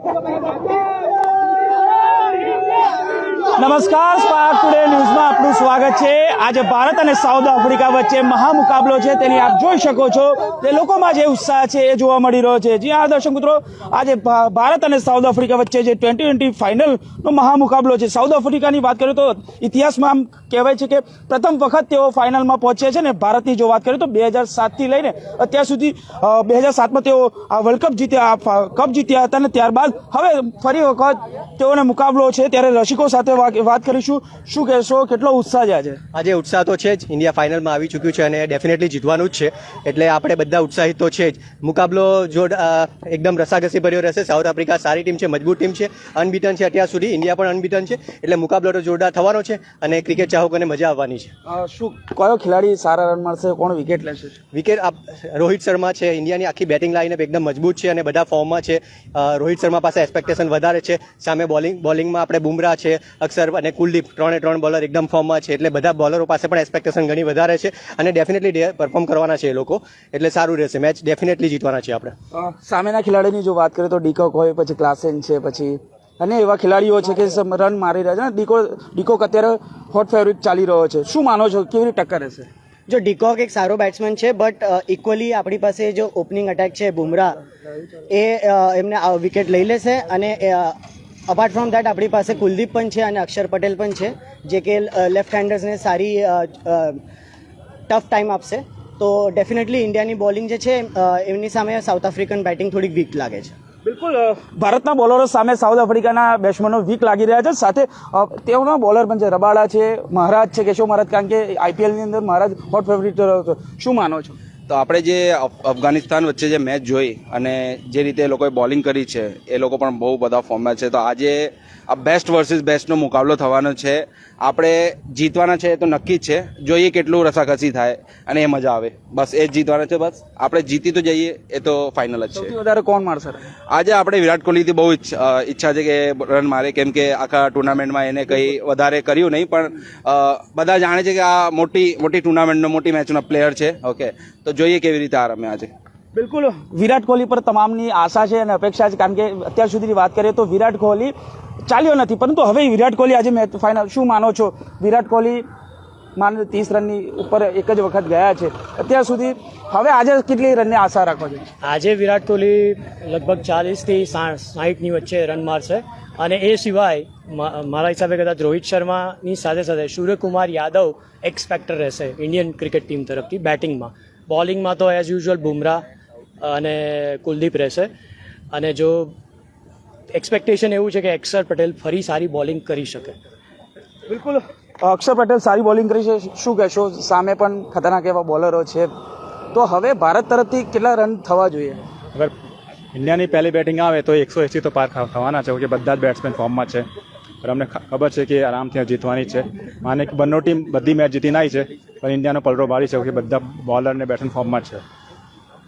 Vamos નમસ્કાર spark today ન્યૂઝમાં આપનું સ્વાગત છે. આજે ભારત અને સાઉથ આફ્રિકા વચ્ચે મહામુકાબલો છે, તેની આપ જોઈ શકો છો. તે લોકોમાં જે ઉત્સાહ છે, એ જોવા મળી રહ્યો છે. જી હા, દર્શક મિત્રો, આજે ભારત અને સાઉથ આફ્રિકા વચ્ચે જે ટ્વેન્ટી ટ્વેન્ટી ફાઇનલનો મહામુકાબલો છે, સાઉથ આફ્રિકાની વાત કરીએ તો ઇતિહાસમાં આમ કહેવાય છે કે પ્રથમ વખત તેઓ ફાઇનલમાં પહોંચ્યા છે ને, ભારતની જો વાત કરીએ તો બે હજાર સાતથી લઈને અત્યાર સુધી બે હજાર સાતમાં તેઓ આ વર્લ્ડ કપ જીત્યા કપ જીત્યા હતા અને ત્યારબાદ હવે ફરી વખત તેઓને મુકાબલો છે, ત્યારે રસિકો સાથે વા- વાત કરીશું. શું કહેશો? કેટલો ઉત્સાહ છે આજે? આજે ઉત્સાહ તો છે જ. ઇન્ડિયા ફાઇનલમાં આવી ચૂક્યું છે અને ડેફિનેટલી જીતવાનું જ છે. એટલે આપણે બધા ઉત્સાહિત તો છે જ. મુકાબલો જો એકદમ રસાઘસી ભર્યો રહેશે. સાઉથ આફ્રિકા સારી ટીમ છે મજબૂત ટીમ છે. અનબીટન છે અત્યાર સુધી. ઇન્ડિયા પણ અનબીટન છે. એટલે મુકાબલો તો જોરદાર થવાનો છે અને ક્રિકેટ ચાહકોને મજા આવવાની છે. શું કયો ખેલાડી સારા રન મળશે? કોણ વિકેટ લેશે? વિકેટ આપ રોહિત શર્મા છે. ઇન્ડિયાની આખી બેટિંગ લાઇનઅપ એકદમ મજબૂત છે અને બધા ફોર્મમાં છે. રોહિત શર્મા પાસે એક્સપેક્ટેશન વધારે છે. સામે બોલિંગ બોલિંગમાં આપણે બુમરાહ છે અક્ષર અને કુલદીપ ત્રણે ત્રણ બોલર એકદમ ફોર્મમાં છે. એટલે બધા બોલરો પાસે પણ એક્સપેક્ટેશન ઘણી વધારે છે અને ડેફિનેટલી પરફોર્મ કરવાના છે એ લોકો. એટલે સારું રહેશે. મેચ ડેફિનેટલી જીતવાના છે આપણે. સામેના ખેલાડીની જો વાત કરીએ તો ડીકોક હોય પછી ક્લાસેન છે પછી અને એવા ખેલાડીઓ છે કે રન મારી રહ્યા છે. ને ડીકો ડીકોક અત્યારે હોટ ફેવરિટ ચાલી રહ્યો છે. શું માનો છો? કેવી રીતે ટક્કર રહેશે? જો ડીકોક એક સારો બેટ્સમેન છે બટ ઇક્વલી આપણી પાસે જો ઓપનિંગ અટેક છે બુમરાહ એ એમને વિકેટ લઈ લેશે અને અપાર્ટ ફ્રોમ દેટ આપણી પાસે કુલદીપ પણ છે અને અક્ષર પટેલ પણ છે, જે કે લેફ્ટ હેન્ડર્સને સારી ટફ ટાઈમ આપશે. તો ડેફિનેટલી ઇન્ડિયાની બોલિંગ જે છે એમની સામે સાઉથ આફ્રિકન બેટિંગ થોડીક વીક લાગે છે. બિલકુલ ભારતના બોલરો સામે સાઉથ આફ્રિકાના બેટ્સમેનો વીક લાગી રહ્યા છે. સાથે તેઓના બોલર પણ છે. રબાડા છે, મહારાજ છે, કેશવ મહારાજ, કારણ કે આઈપીએલની અંદર મહારાજ હોટ ફેવરિટ શું માનો છો? તો આપણે જે અફઘાનિસ્તાન વચ્ચે જે મેચ જોઈ અને જે રીતે એ લોકોએ બોલિંગ કરી છે એ લોકો પણ બહુ બધા ફોર્મમાં છે. તો આજે આ બેસ્ટ વર્સિસ બેસ્ટનો મુકાબલો થવાનો છે. આપણે જીતવાના છે એ તો નક્કી જ છે. જોઈએ કેટલું રસાકસી થાય અને એ મજા આવે. બસ એ જ જીતવાના છે બસ. આપણે જીતી તો જઈએ એ તો ફાઇનલ જ છે. વધારે કોણ મારશે? આજે આપણે વિરાટ કોહલીથી બહુ ઈચ્છા છે કે રન મારે કેમ કે આખા ટુર્નામેન્ટમાં એને કંઈ વધારે કર્યું નહીં પણ બધા જાણે છે કે આ મોટી મોટી ટુર્નામેન્ટનો મોટી મેચનો પ્લેયર છે. ઓકે તો જોઈએ કેવી રીતે આ રમે આજે બિલકુલ. વિરાટ કોહલી પર તમામની આશા છે અને અપેક્ષા છે. કારણ કે અત્યાર સુધીની વાત કરીએ તો વિરાટ કોહલી ચાલ્યો નથી. પરંતુ હવે વિરાટ કોહલી આજે મેચ ફાઇનલ શું માનો છો? વિરાટ કોહલી માનો ત્રીસ રનની ઉપર એક જ વખત ગયા છે. અત્યાર સુધી હવે આજે કેટલી રનની આશા રાખો છો? આજે વિરાટ કોહલી લગભગ ચાલીસથી સાઠની વચ્ચે રન મારશે. અને એ સિવાય મારા હિસાબે કદાચ રોહિત શર્માની સાથે સાથે સૂર્યકુમાર યાદવ એક્સપેક્ટર રહેશે. ઇન્ડિયન ક્રિકેટ ટીમ તરફથી બેટિંગમાં બોલિંગમાં તો એઝ યુઝ્યુઅલ બુમરા અને કુલદીપ રહેશે. અને જો એક્સપેક્ટેશન એવું છે કે અક્ષર પટેલ ફરી સારી બોલિંગ કરી શકે. બિલકુલ. અક્ષર પટેલ સારી બોલિંગ કરી છે. શું કહેશો? સામે પણ ખતરનાક એવા બોલરો છે. તો હવે ભારત તરફથી કેટલા રન થવા જોઈએ? અગર ઇન્ડિયાની પહેલી બેટિંગ આવે તો એકસો એસી તો પાર થવાના છે કે બધા જ બેટ્સમેન ફોર્મમાં છે. પણ અમને ખબર છે કે આરામથી જીતવાની છે. માને કે બંને ટીમ બધી મેચ જીતીને આવી છે. પણ ઇન્ડિયાનો પલરો બાળી છે કે બધા બોલર અને બેટ્સમેન ફોર્મમાં છે.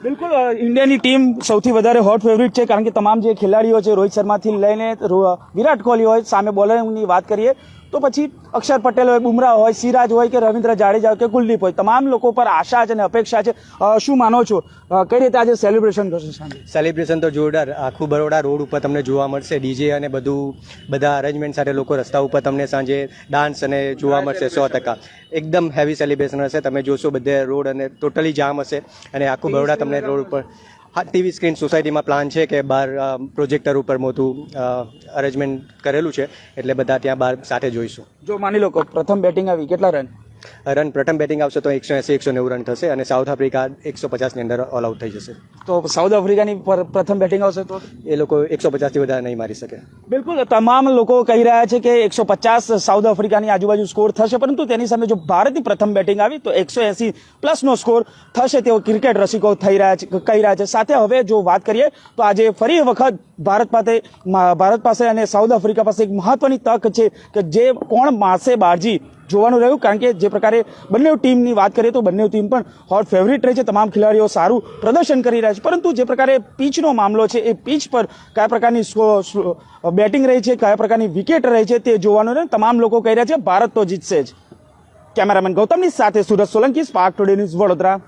બિલકુલ ઇન્ડિયાની ટીમ સૌથી વધારે હોટ ફેવરિટ છે કારણ કે તમામ જે ખેલાડીઓ છે રોહિત શર્માથી લઈને વિરાટ કોહલી હોય, સામે બોલરની વાત કરીએ તો પછી અક્ષર પટેલ હોય, બુમરાહ હોય, સિરાજ હોય કે રવિન્દ્ર જાડેજા હોય કે કુલદીપ હોય, તમામ લોકો પર આશા છે અને અપેક્ષા છે. શું માનો છો? કઈ રીતે આજે સેલિબ્રેશન કરશો સેલિબ્રેશન તો જોરદાર. આખું બરોડા રોડ ઉપર તમને જોવા મળશે. ડીજે અને બધું, બધા અરેન્જમેન્ટ સાથે લોકો રસ્તા ઉપર તમને સાંજે ડાન્સ અને જોવા મળશે સો ટકા. એકદમ હેવી સેલિબ્રેશન હશે. તમે જોશો બધે રોડ અને ટોટલી જામ હશે અને આખું બરોડા તમને રોડ ઉપર હા, ટીવી સ્ક્રીન સોસાયટીમાં પ્લાન છે કે બહાર પ્રોજેક્ટર ઉપર મોટું અરેન્જમેન્ટ કરેલું છે. એટલે બધા ત્યાં બહાર સાથે જોઈશું. જો માની લો પ્રથમ બેટિંગ આવી, કેટલા રન રન પ્રથમ બેટિંગ આવશે તો એકસો એંસી એકસો નેવું રન થશે અને સાઉથ આફ્રિકા એકસો પચાસની અંદર ઓલ આઉટ થઈ જશે. તો સાઉથ આફ્રિકાની પ્રથમ બેટિંગ આવશે તો? એ લોકો એકસો પચાસથી વધારે નહીં મારી શકે. બિલકુલ તમામ લોકો કહી રહ્યા છે કે એકસો પચાસ સાઉથ આફ્રિકાની આજુબાજુ સ્કોર થશે પરંતુ તેની સામે જો ભારતની પ્રથમ બેટિંગ આવી તો એકસો એસી પ્લસનો સ્કોર થશે તેવો ક્રિકેટ રસિકો થઈ રહ્યા છે કહી રહ્યા છે. સાથે હવે જો વાત કરીએ તો આજે ફરી વખત ભારત પાસે ભારત પાસે અને સાઉથ આફ્રિકા પાસે એક મહત્વની તક છે કે જે કોણ માસે બારજી જોવાનું રહ્યું. કારણ કે જે પ્રકારે બંને ટીમની વાત કરીએ તો બંને ટીમ પણ હોટ ફેવરિટ રહે છે. તમામ ખેલાડીઓ સારું પ્રદર્શન કરી રહ્યા છે. પરંતુ જે પ્રકારે પીચનો મામલો છે, એ પીચ પર કયા પ્રકારની બેટિંગ રહી છે, કયા પ્રકારની વિકેટ રહી છે તે જોવાનું રહે તમામ લોકો કહી રહ્યા છે, ભારત તો જીતશે જ. કેમેરામેન ગૌતમની સાથે Surat Solanki Spark Today News Vadodara.